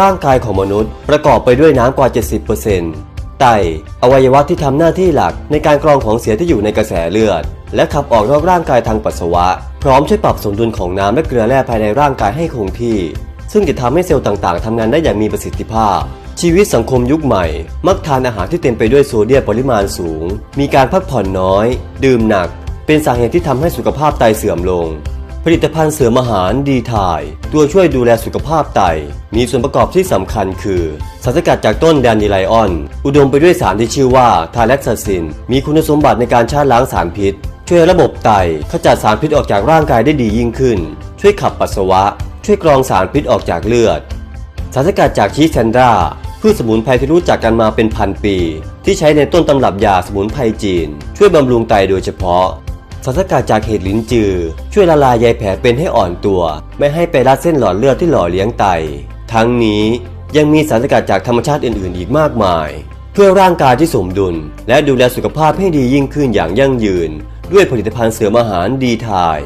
ร่างกายของมนุษย์ ประกอบไปด้วยน้ำกว่า 70%ไต อวัยวะที่ทำหน้าที่หลักในการกรองของเสียที่อยู่ในกระแสเลือด และขับออกนอกร่างกายทางปัสสาวะ พร้อมช่วยปรับสมดุลของน้ำและเกลือแร่ภายในร่างกายให้คงที่ ซึ่งจะทำให้เซลล์ต่างๆทำงานได้อย่างมีประสิทธิภาพชีวิตสังคมยุคใหม่ มักทานอาหารที่เต็มไปด้วยโซเดียมปริมาณสูง มีการพักผ่อนน้อย ดื่มหนัก เป็นสาเหตุที่ทำให้สุขภาพไตเสื่อมลง ผลิตภัณฑ์เสริมอาหารดีทาย ตัวช่วยดูแลสุขภาพไต มีส่วนประกอบที่สำคัญคือสารสกัดจากต้นแดนดีไลออน อุดมไปด้วยสารที่ชื่อว่าทาแล็กซาซิน มีคุณสมบัติในการชาล้างสารพิษ ช่วยระบบไตขจัดสารพิษออกจากร่างกายได้ดียิ่งขึ้น ช่วยขับปัสสาวะ ช่วยกรองสารพิษออกจากเลือด สารสกัดจากชีสแซนดราพืชสมุนไพรที่รู้จักกันมาเป็นพันปี ที่ใช้ในต้นตำรับยาสมุนไพรจีน ช่วยบำรุงไตโดยเฉพาะ สารสกัดจากเห็ดลิ้นจือ ช่วยละลายใยแผลเป็นให้อ่อนตัว ไม่ให้ไปรัดเส้นหลอดเลือดที่หล่อเลี้ยงไต ทั้งนี้ยังมีสารสกัดจากธรรมชาติอื่นๆ อีกมากมาย เพื่อร่างกายที่สมดุล และดูแลสุขภาพให้ดียิ่งขึ้นอย่างยั่งยืน ด้วยผลิตภัณฑ์เสริมอาหารดีทาย